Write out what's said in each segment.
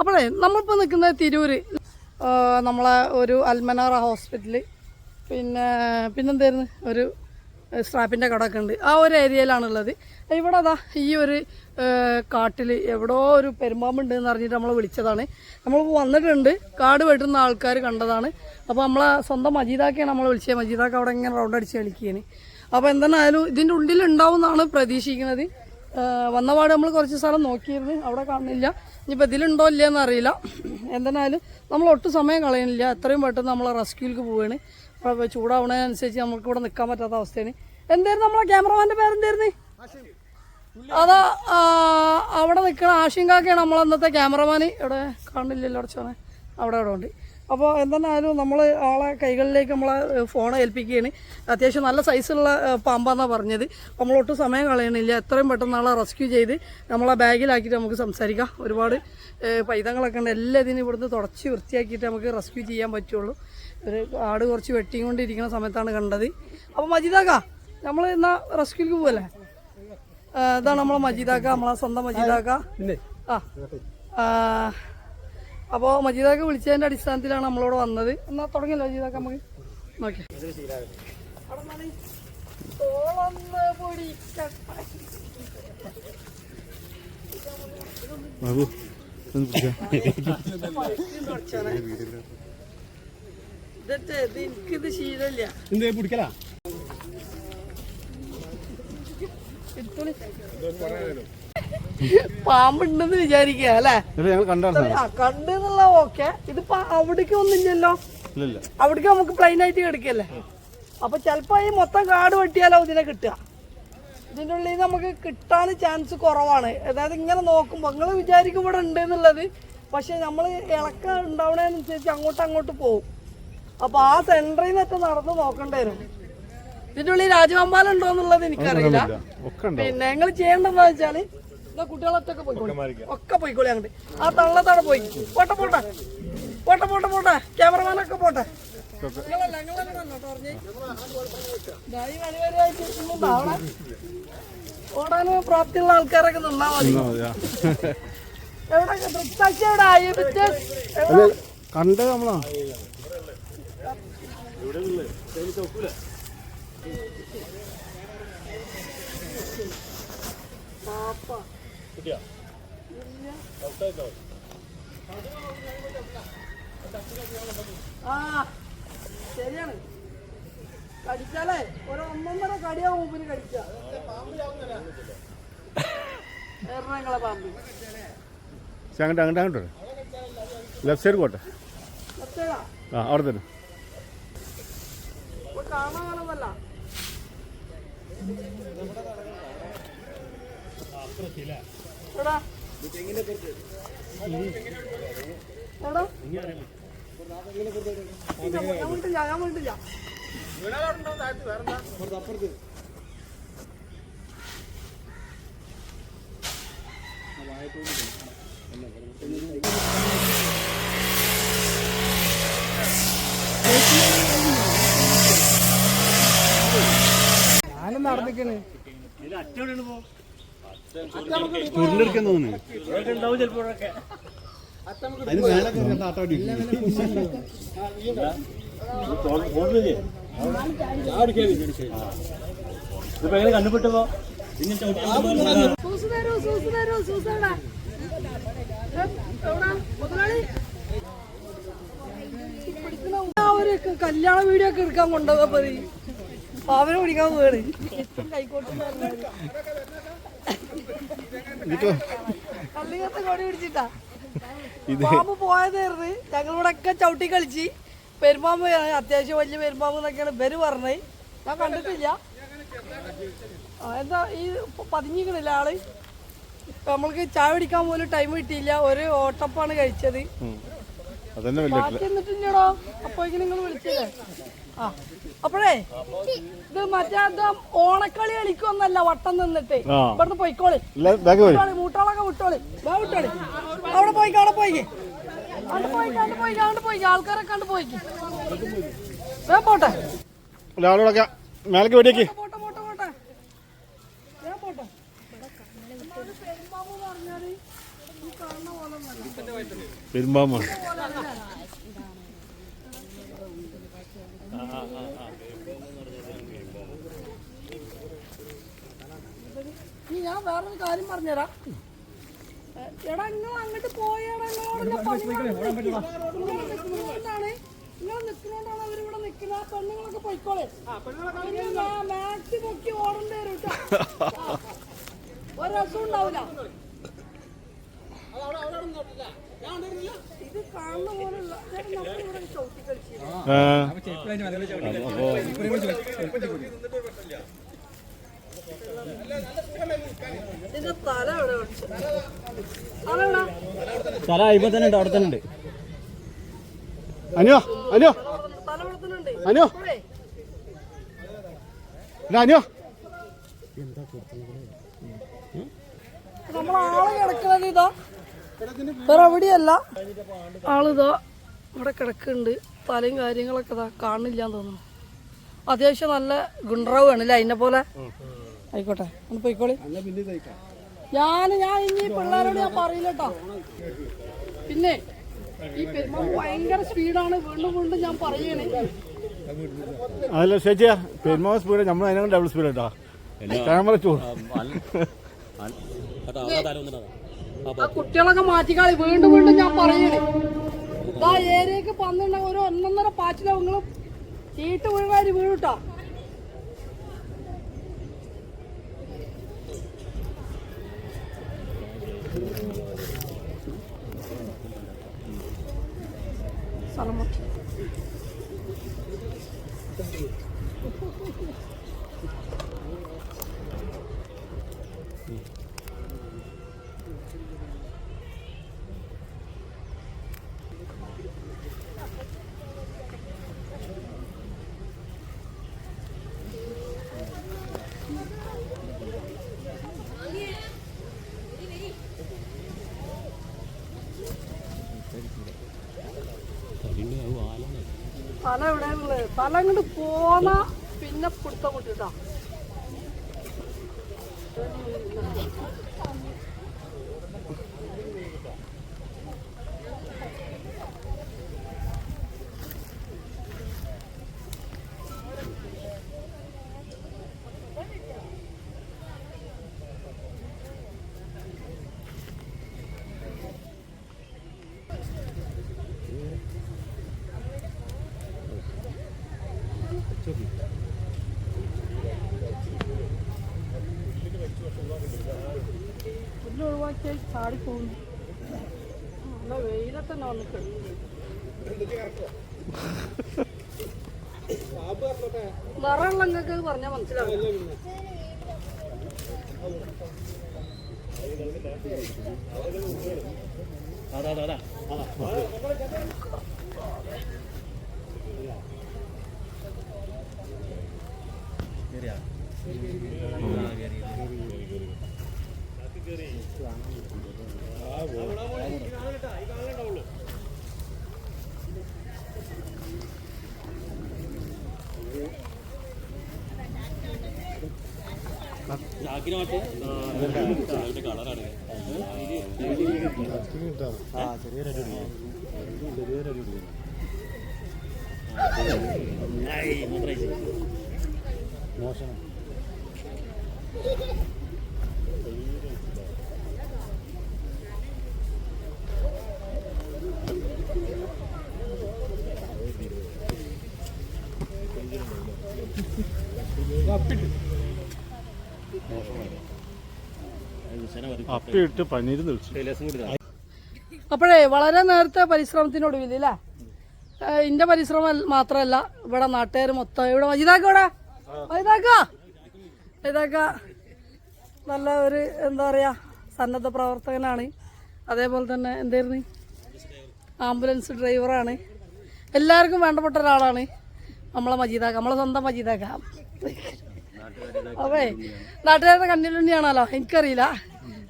അപ്പോഴേ നമ്മളിപ്പോൾ നിൽക്കുന്നത് തിരൂർ നമ്മളെ ഒരു അൽമനാറ ഹോസ്പിറ്റൽ പിന്നെ പിന്നെന്തായിരുന്നു? ഒരു സ്ട്രാപ്പിന്റെ കടയൊക്കെ ഉണ്ട് ആ ഒരു ഏരിയയിലാണുള്ളത്. ഇവിടെ അതാ ഈ ഒരു കാട്ടിൽ എവിടോ ഒരു പെരുമ്പാമ്പുണ്ട് എന്ന് അറിഞ്ഞിട്ട് നമ്മൾ വിളിച്ചതാണ്. നമ്മൾ വന്നിട്ടുണ്ട്. കാട് വെട്ടുന്ന ആൾക്കാർ കണ്ടതാണ്. അപ്പോൾ നമ്മളെ സ്വന്തം മജീദാക്കെയാണ് നമ്മൾ വിളിച്ചത്. മജീദാക്ക് അവിടെ ഇങ്ങനെ റൗണ്ട് അടിച്ച് കളിക്കുകയാണ്. അപ്പോൾ എന്തായാലും ഇതിന്റെ ഉള്ളിൽ ഉണ്ടാവും എന്നാണ് പ്രതീക്ഷിക്കുന്നത് വന്നപാട് നമ്മൾ കുറച്ച് സ്ഥലം നോക്കിയിരുന്നു. അവിടെ കാണുന്നില്ല. ഇനിയിപ്പോൾ ഇതിലുണ്ടോ ഇല്ലയെന്ന് അറിയില്ല. എന്തായാലും നമ്മൾ ഒട്ടും സമയം കളയുന്നില്ല എത്രയും പെട്ടെന്ന് നമ്മൾ റെസ്ക്യൂലേക്ക് പോവുകയാണ് അപ്പോൾ ചൂടാവണതിനനുസരിച്ച് നമുക്ക് ഇവിടെ നിൽക്കാൻ പറ്റാത്ത അവസ്ഥയാണ്. എന്തായിരുന്നു നമ്മളെ ക്യാമറമാന്റെ പേരെന്തായിരുന്നു? അതാ അവിടെ നിൽക്കുന്ന ആഷിങ്കാക്കയാണ് നമ്മൾ അന്നത്തെ ക്യാമറമാൻ ഇവിടെ കാണില്ലല്ലോ അടച്ചാണ് അവിടെ അവിടെ ഉണ്ട്. അപ്പോൾ എന്തെന്നായാലും നമ്മൾ ആളെ കൈകളിലേക്ക് നമ്മളെ ഫോൺ ഏൽപ്പിക്കുകയാണ്. അത്യാവശ്യം നല്ല സൈസുള്ള പാമ്പാന്നാണ് പറഞ്ഞത്. നമ്മളൊട്ടും സമയം കളയണില്ല. എത്രയും പെട്ടെന്ന് ആളെ റെസ്ക്യൂ ചെയ്ത് നമ്മളെ ബാഗിലാക്കിയിട്ട് നമുക്ക് സംസാരിക്കാം. ഒരുപാട് പൈതങ്ങളൊക്കെ ഉണ്ട്. എല്ലാം ഇതിനും ഇവിടുന്ന് തുടച്ച് വൃത്തിയാക്കിയിട്ട് നമുക്ക് റെസ്ക്യൂ ചെയ്യാൻ പറ്റുള്ളൂ. ഒരു ആട് കുറച്ച് വെട്ടിക്കൊണ്ടിരിക്കുന്ന സമയത്താണ് കണ്ടത്. അപ്പോൾ മജിദാക്ക നമ്മൾ എന്നാൽ റെസ്ക്യൂക്ക് പോകല്ലേ ഇതാണ് നമ്മളെ മജീദാക്ക നമ്മളെ സ്വന്തം മജീദാക്ക. ആ, അപ്പോൾ മജീദാക്ക് വിളിച്ചതിന്റെ അടിസ്ഥാനത്തിലാണ് നമ്മളോട് വന്നത്. എന്നാ തുടങ്ങിയല്ലോ മജീദാക്ക നമുക്ക്. നോക്കി ബാബു. എനിക്കിത് ശീലമില്ല. എന്തേ പിടിക്കലാ? എടുത്തോളി. പാമ്പുണ്ടെന്ന് വിചാരിക്കുക അല്ലേ? കണ്ടെന്നുള്ള ഓക്കെ. ഇതിപ്പോ അവിടേക്ക് ഒന്നില്ലല്ലോ അവിടേക്ക് നമുക്ക് പ്ലെയിൻ ആയിട്ട് കിടക്കല്ലേ? അപ്പൊ ചിലപ്പോ ഈ മൊത്തം കാട് വെട്ടിയാലോ ഇതിനെ കിട്ടുക. ഇതിന്റെ ഉള്ളിൽ നമുക്ക് കിട്ടാൻ ചാൻസ് കുറവാണ്. അതായത് ഇങ്ങനെ നോക്കുമ്പോൾ നിങ്ങൾ വിചാരിക്കും ഇവിടെ ഉണ്ട് എന്നുള്ളത് പക്ഷെ നമ്മൾ ഇളക്കം ഉണ്ടാവണേനുസരിച്ച് അങ്ങോട്ട് അങ്ങോട്ട് പോകും അപ്പൊ ആ സെന്ററിൽ നിന്നൊക്കെ നടന്ന് നോക്കേണ്ടി വരും. ഇതിന്റെ ഉള്ളിൽ രാജവമ്പാലം ഉണ്ടോ എന്നുള്ളത് എനിക്കറിയില്ല. പിന്നെ നിങ്ങൾ ചെയ്യേണ്ടതെന്ന് വെച്ചാൽ കുട്ടികളൊക്കെ പോയിക്കോളി. ഒക്കെ പോയിക്കോളി അങ്ങോട്ട്. ആ തള്ളത്താണ് പോയി. പോട്ടെ പോട്ടെ. പോട്ടെ പോട്ടെ പോട്ടെ. ക്യാമറമാനൊക്കെ പോട്ടെ. ഓടാന് പ്രാപ്തിയുള്ള ആൾക്കാരൊക്കെ നിന്നാ മതി. എവിടെ ദൃക്സാക്ഷി എവിടെ? ആയി കണ്ടത് നമ്മളാ ആ ശരിയാണ്. കടിച്ചാലേ ഒരു ഒന്നൊന്നര കടിയാ മൂപ്പിന് കടിച്ച. എറണാകുള പാമ്പ്. അങ്ങോട്ട് അങ്ങോട്ട് അങ്ങോട്ട് ലെഫ്റ്റ് സൈഡ് പോട്ടെ. ആ? അവിടെ തന്നെ. കാണാൻ എടാ എടാ ഇല്ല, ഞാൻ വീട്ടില്ല തുറിനെടുക്കാൻ തോന്നുന്നു. കല്യാണ വീഡിയോ ഒക്കെ എടുക്കാൻ കൊണ്ടുപോകാൻ പതി അവനെ പിടിക്കാൻ പോവാണ്. കൈക്കോട്ട് കള്ളികത്തെ കൊടി പിടിച്ചിട്ടാ. പാമ്പ് പോയതായിരുന്നു ഞങ്ങളിവിടെ ഒക്കെ ചവിട്ടി കളിച്ച്. പെരുമ്പാമ്പ് അത്യാവശ്യം വലിയ പെരുമ്പാമ്പ് എന്നൊക്കെയാണ് ബെരു പറഞ്ഞത്. ഞാൻ കണ്ടിട്ടില്ല. എന്താ ഈ പതിഞ്ഞിക്കണില്ല ആൾ? നമ്മൾക്ക് ചായ പിടിക്കാൻ പോലും ടൈം കിട്ടിയില്ല. ഒരു ഓട്ടപ്പാണ് കഴിച്ചത്. അതന്നെ വലിയ എന്നിട്ടില്ലടോ. നിങ്ങൾ വിളിച്ചില്ലേ ആ അപ്പോഴേ ഇത് മറ്റേ ഓണക്കളി കളിക്കൊന്നല്ല വട്ടം നിന്നിട്ട്. ഇവിടുന്ന് പോയിക്കോളി. മൂട്ടാളൊക്കെ വിട്ടോളി. വാ വിട്ടോളി. അവിടെ പോയി അവിടെ പോയിക്ക്. അവിടെ പോയിക്ക് അവിടെ പോയിക്ക് അവിടെ പോയിക്ക്. ആൾക്കാരൊക്കെ കണ്ട് പോയിക്ക്. വേ പോട്ടെ. ഒരാളോടൊക്കെ മേലേക്ക് വെടിയേക്ക്. പോട്ടെ പോട്ടെ പോട്ടെ വേ പോട്ടെ. പെരുമ്പാമ്പ്. പറഞ്ഞാൽ ഈ കാണുന്ന പോലെ ഒന്നല്ല. പെരുമ്പാമാണ് ഇനി ഞാൻ വേറൊരു കാര്യം പറഞ്ഞുതരാം. എടാ നിങ്ങൾ അങ്ങോട്ട് പോയാണ് നിങ്ങൾ നിൽക്കുന്നോണ്ടാണ് അവരിവിടെ നിൽക്കുന്നത് ആ പെണ്ണുങ്ങളൊക്കെ പോയിക്കോളെ. മാക്സി പൊക്കി ഓടേണ്ടി വരും. ഒരു രസം ഉണ്ടാവില്ല ഇത് കാണുന്ന പോലുള്ള നമ്മളിവിടെ ചവിട്ടി കളിച്ചു. തല അയിമ്പ തന്നെ ഉണ്ട് അവിടെ തന്നെ ഉണ്ട്. അനു അനു അനു അനു നമ്മൾ ആൾ കിടക്കുന്നത് ഇതാ. വേറെ എവിടെയല്ല. ആളിതാ ഇവിടെ കിടക്കുന്നുണ്ട്. തലയും കാര്യങ്ങളൊക്കെ ഇതാ കാണില്ല തോന്നുന്നു. അത്യാവശ്യം നല്ല ഗുണ്ടറാവാണ് അല്ലേ അതിനെ പോലെ? ആയിക്കോട്ടെ ഒന്ന് പോയിക്കോളി. ഞാൻ ഞാൻ ഇനി പിള്ളേരോട് ഞാൻ പറയില്ല കേട്ടോ. പിന്നെ ഈ പെരുമാൾ ഭയങ്കര സ്പീഡാണ് വീണ്ടും വീണ്ടും ഞാൻ പറയണേ. അതല്ല ചേച്ചിയാ പെരുമാവ സ്പീഡ് നമ്മൾ അതിനെ ഡബിൾ സ്പീഡ് കേട്ടോ. ക്യാമറ ചൂട്. ആ കുട്ടികളൊക്കെ മാറ്റിക്കാളി വീണ്ടും വീണ്ടും ഞാൻ പറയണേ. ആ ഏരിയക്ക് പന്ത്രണ്ട് ഒരു ഒന്നൊന്നര പാച്ചിലും നിങ്ങളും. ചീട്ട് വീഴുകാരി വീഴൂട്ടോ സ്ഥലം മാറ്റി. തല എവിടെയാണുള്ളത് തല അങ്ങോട്ട് പോന്ന പിന്നെ പിടുത്തം വിട്ടിട്ടാ പുല്ല് ഒഴിവാക്കിയാൽ ചാടിപ്പോകുന്നു നല്ല വെയിലത്ത് തന്നെ വന്ന് കിടന്നു നിറമുള്ള നിങ്ങൾക്ക് പറഞ്ഞാൽ മനസ്സിലാവില്ല. അതാ അതാ അതാ ചാക്കിനോട്ട് അപ്പോഴേ വളരെ നേരത്തെ പരിശ്രമത്തിനൊടുവിൽ അല്ലേ ഇന്റെ പരിശ്രമം മാത്രല്ല ഇവിടെ നാട്ടുകാർ മൊത്തം ഇവിടെ മജിതാക്ക ഇവിടെ. മജിതാക്ക നല്ല ഒരു എന്താ പറയുക സന്നദ്ധ പ്രവർത്തകനാണ്. അതേപോലെ തന്നെ എന്തായിരുന്നു? ആംബുലൻസ് ഡ്രൈവറാണ്. എല്ലാവർക്കും വേണ്ടപ്പെട്ട ഒരാളാണ് നമ്മളെ മജീദാക്ക നമ്മളെ സ്വന്തം മജീദാക്ക. അതെ നാട്ടുകാരുടെ കണ്ണിലുണ്ണിയാണല്ലോ എനിക്കറിയില്ല.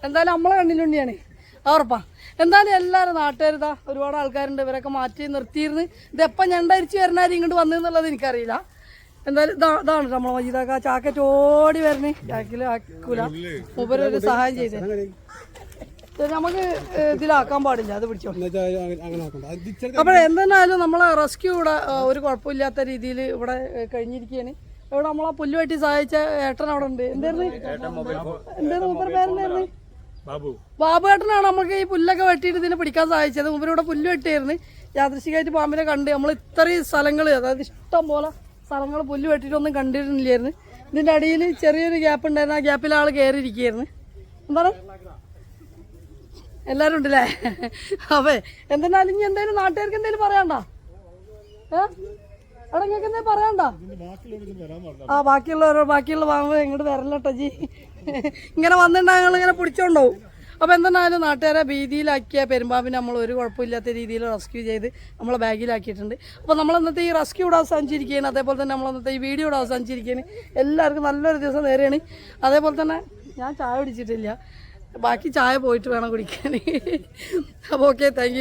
എന്തായാലും നമ്മളെ കണ്ണിലുണ്ണിയാണ് ഉറപ്പാ. എന്തായാലും എല്ലാവരും നാട്ടുകാരിതാ ഒരുപാട് ആൾക്കാരുണ്ട് ഇവരൊക്കെ മാറ്റി നിർത്തിയിരുന്ന്. ഇതെപ്പം ഞണ്ടരിച്ച് വരണാരും ഇങ്ങോട്ട് വന്നെന്നുള്ളത് എനിക്കറിയില്ല. എന്തായാലും ഇതാ ഇതാണ് നമ്മളെ മജീദാക്ക ചാക്കറ്റ് ഓടി വരണേ. ചാക്കിൽ ആക്കൂല. മൂപ്പര് ഒരു സഹായം ചെയ്തേ. നമുക്ക് ഇതിലാക്കാൻ പാടില്ല. അത് പിടിച്ചോ. അപ്പൊ എന്തായാലും അപ്പോൾ എന്തെന്നായാലും നമ്മളെ റെസ്ക്യൂ ഇവിടെ ഒരു കുഴപ്പമില്ലാത്ത രീതിയിൽ ഇവിടെ കഴിഞ്ഞിരിക്കുകയാണ്. ഇവിടെ നമ്മളെ പുല്ല് വെട്ടി സഹായിച്ച ഏട്ടൻ അവിടെ ഉണ്ട്. എന്തായിരുന്നു? എന്തായിരുന്നു മൂപ്പര് പേരെന്തായിരുന്നു ബാബു. ബാബു ഏട്ടനാണ് നമുക്ക് ഈ പുല്ലൊക്കെ വെട്ടിയിട്ട് ഇതിനെ പിടിക്കാൻ സഹായിച്ചത്. മൂപ്പര് ഇവിടെ പുല്ല് വെട്ടിയായിരുന്നു. യാദൃശികമായിട്ട് പാമ്പിനെ കണ്ട് നമ്മൾ ഇത്രയും സ്ഥലങ്ങൾ അതായത് ഇഷ്ടം പോലെ സ്ഥലങ്ങൾ പുല്ല് വെട്ടിയിട്ടൊന്നും കണ്ടിരുന്നില്ലായിരുന്നു. ഇതിന്റെ അടിയിൽ ചെറിയൊരു ഗ്യാപ്പ് ഉണ്ടായിരുന്നു. ആ ഗ്യാപ്പിൽ ആൾ കയറിയിരിക്കുകയായിരുന്നു എന്താണ് എല്ലാരും ഉണ്ടല്ലേ? അവേ എന്തെന്നാലും ഇനി എന്തായാലും നാട്ടുകാർക്ക് എന്തെങ്കിലും പറയണ്ട ഏ? അവിടെ നിങ്ങൾക്ക് പറയണ്ട ആ ബാക്കിയുള്ളവരോ ബാക്കിയുള്ള വാങ്ങുമ്പോ എങ്ങോട്ട് വരല്ലോ ജി. ഇങ്ങനെ വന്നിട്ടുണ്ടെങ്കിൽ ഇങ്ങനെ പിടിച്ചോണ്ടാവും. അപ്പോൾ എന്തെന്നാലും നാട്ടുകാരെ ഭീതിയിലാക്കിയ പെരുമ്പാമ്പിനെ നമ്മൾ ഒരു കുഴപ്പമില്ലാത്ത രീതിയിൽ റെസ്ക്യൂ ചെയ്ത് നമ്മളെ ബാഗിലാക്കിയിട്ടുണ്ട്. അപ്പോൾ നമ്മൾ ഇന്നത്തെ ഈ റെസ്ക്യൂ ഇവിടെ അവസാനിച്ചിരിക്കുകയാണ്. അതേപോലെ തന്നെ നമ്മൾ ഇന്നത്തെ ഈ വീഡിയോ ഇവിടെ അവസാനിച്ചിരിക്കുകയാണ്. എല്ലാവർക്കും നല്ലൊരു ദിവസം നേരെയാണ്. അതേപോലെ തന്നെ ഞാൻ ചായ കുടിച്ചിട്ടില്ല. ബാക്കി ചായ പോയിട്ട് വേണം കുടിക്കാൻ. അപ്പോൾ ഓക്കെ താങ്ക്